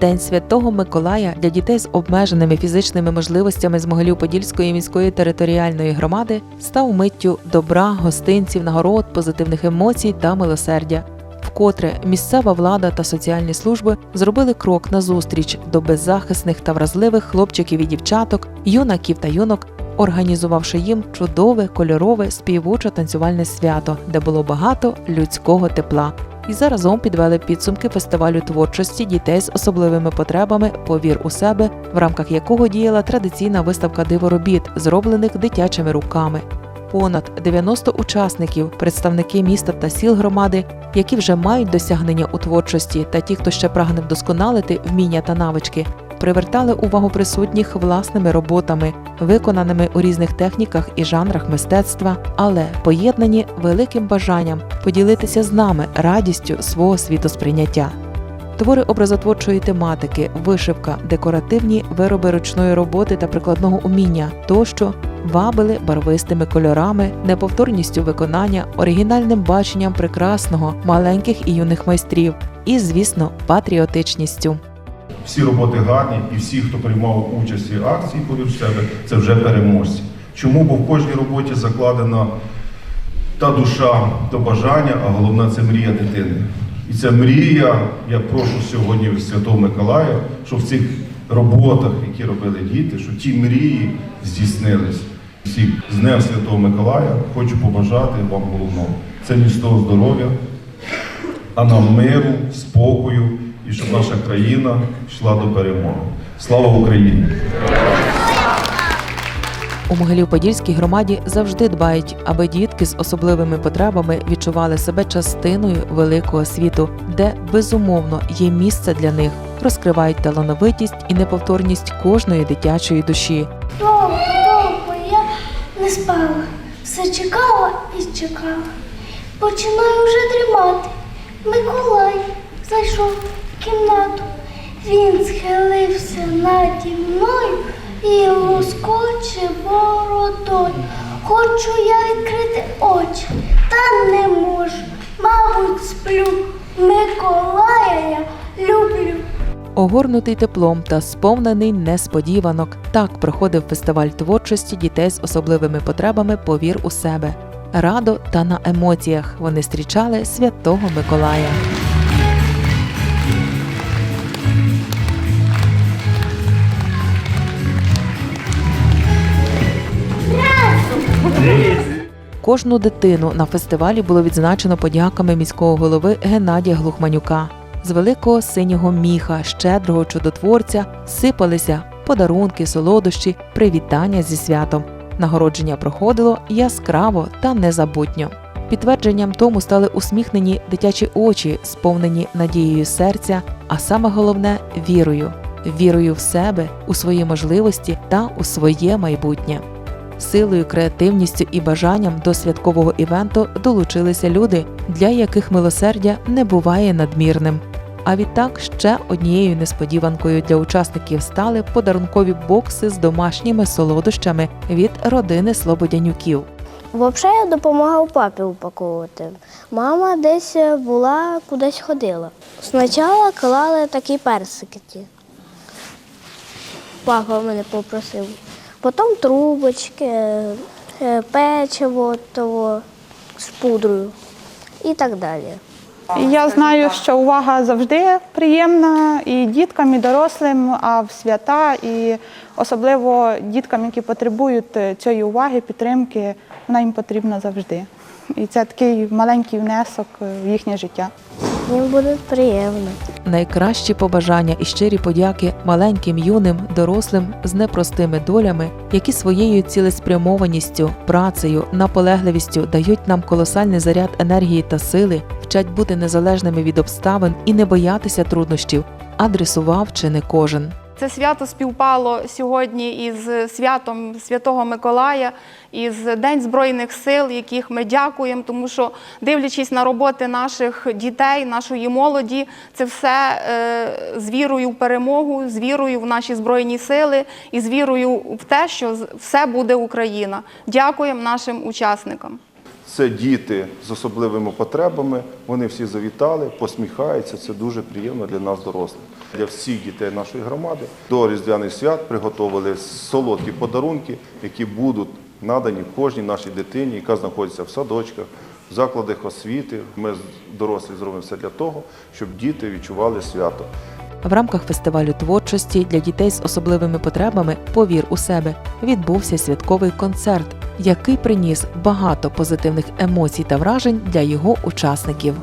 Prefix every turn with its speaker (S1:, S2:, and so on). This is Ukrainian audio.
S1: День Святого Миколая для дітей з обмеженими фізичними можливостями з Могилів-Подільської міської територіальної громади став миттю добра, гостинців, нагород, позитивних емоцій та милосердя. Вкотре місцева влада та соціальні служби зробили крок назустріч до беззахисних та вразливих хлопчиків і дівчаток, юнаків та юнок, організувавши їм чудове, кольорове, співуче танцювальне свято, де було багато людського тепла. І заразом підвели підсумки фестивалю творчості дітей з особливими потребами Повір у себе, в рамках якого діяла традиційна виставка диворобіт, зроблених дитячими руками. Понад 90 учасників, представники міста та сіл громади, які вже мають досягнення у творчості, та ті, хто ще прагне вдосконалити вміння та навички, привертали увагу присутніх власними роботами, виконаними у різних техніках і жанрах мистецтва, але поєднані великим бажанням поділитися з нами радістю свого світосприйняття. Твори образотворчої тематики, вишивка, декоративні вироби ручної роботи та прикладного уміння тощо вабили барвистими кольорами, неповторністю виконання, оригінальним баченням прекрасного, маленьких і юних майстрів, і, звісно, патріотичністю.
S2: Всі роботи гарні, і всі, хто приймав участь в акції, повір себе, це вже переможці. Чому? Бо в кожній роботі закладена та душа, то бажання, а головне це мрія дитини. І ця мрія, я прошу сьогодні Святого Миколая, щоб в цих роботах, які робили діти, щоб ті мрії здійснились. Всіх з Днем Святого Миколая хочу побажати вам головного. Це міцного здоров'я, а нам миру, спокою і щоб наша країна йшла до перемоги. Слава Україні!
S1: У Могилів-Подільській громаді завжди дбають, аби дітки з особливими потребами відчували себе частиною великого світу, де безумовно є місце для них, розкривають талановитість і неповторність кожної дитячої душі.
S3: Довго, довго я не спала. Все чекала і чекала. Починаю вже дрімати. Миколай зайшов в кімнату. Він схилився наді мною і лоскоче бородою. Хочу я відкрити очі, та не можу. Мабуть, сплю. Миколая я люблю.
S1: Огорнутий теплом та сповнений несподіванок. Так проходив фестиваль творчості дітей з особливими потребами Повір у себе. Радо та на емоціях вони зустрічали святого Миколая. Кожну дитину на фестивалі було відзначено подяками міського голови Геннадія Глухманюка. З великого синього міха, щедрого чудотворця сипалися подарунки, солодощі, привітання зі святом. Нагородження проходило яскраво та незабутньо. Підтвердженням тому стали усміхнені дитячі очі, сповнені надією серця, а саме головне вірою, вірою в себе, у свої можливості та у своє майбутнє. Силою, креативністю і бажанням до святкового івенту долучилися люди, для яких милосердя не буває надмірним. А відтак ще однією несподіванкою для учасників стали подарункові бокси з домашніми солодощами від родини Слободянюків.
S4: Взагалі я допомагав папі упаковувати. Мама десь була, кудись ходила. Спочатку клали такі персики. Папа мене попросив. Потім трубочки, е, печиво того, з пудрою і так далі.
S5: Я знаю, що увага завжди приємна і діткам, і дорослим, а в свята, і особливо діткам, які потребують е, цієї уваги, підтримки, вона їм потрібна завжди. І це такий маленький внесок е, в їхнє життя.
S4: Їм буде приємно.
S1: Найкращі побажання і щирі подяки маленьким юним, дорослим з непростими долями, які своєю цілеспрямованістю, працею, наполегливістю дають нам колосальний заряд енергії та сили, вчать бути незалежними від обставин і не боятися труднощів, адресував чи не кожен.
S6: Це свято співпало сьогодні із святом Святого Миколая, із День Збройних сил, яких ми дякуємо, тому що, дивлячись на роботи наших дітей, нашої молоді, це все е, з вірою в перемогу, з вірою в наші збройні сили і з вірою в те, що все буде Україна. Дякуємо нашим учасникам.
S2: Це діти з особливими потребами. Вони всі завітали, посміхаються. Це дуже приємно для нас, дорослих. Для всіх дітей нашої громади до Різдвяних свят приготовили солодкі подарунки, які будуть надані кожній нашій дитині, яка знаходиться в садочках, в закладах освіти. Ми дорослі зробимо все для того, щоб діти відчували свято.
S1: В рамках фестивалю творчості для дітей з особливими потребами Повір у себе відбувся святковий концерт, який приніс багато позитивних емоцій та вражень для його учасників.